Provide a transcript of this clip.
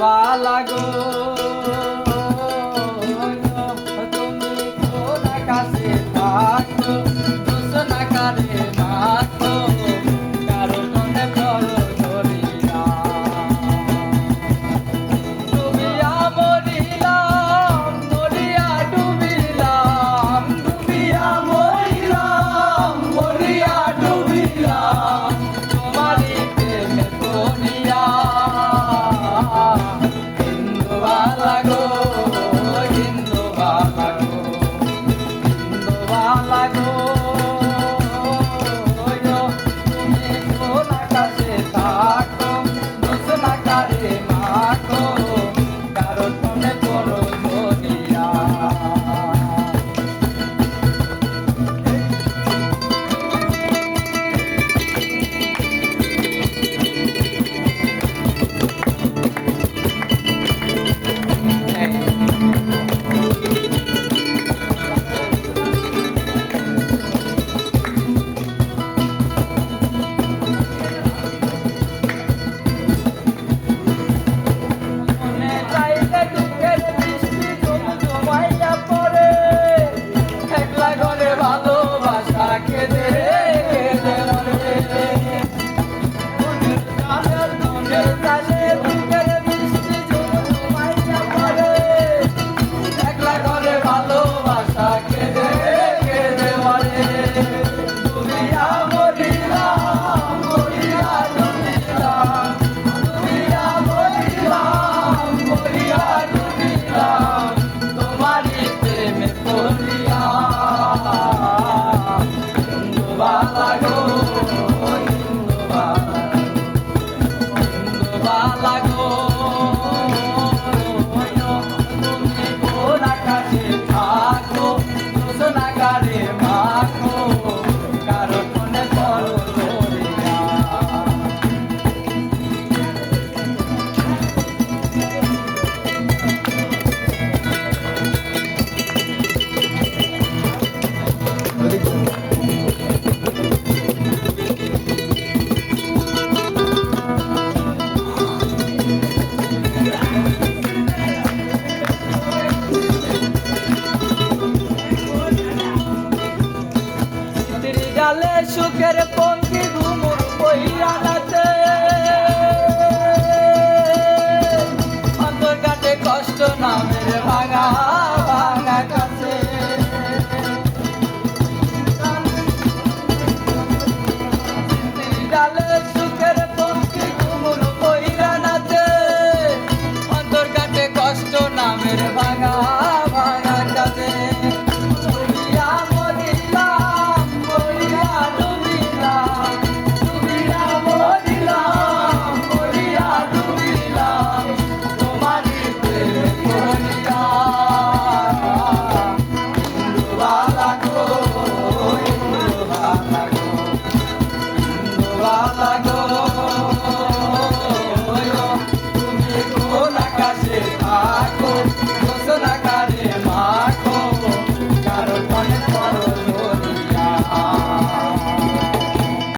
বালা গো। তুমি কোন আকাশে থাকো না কারে জালে সুখের পঙ্কি ঘুমুর বইয়া নাচে অন্তর কষ্ট নামের ভাঙা I Chicago.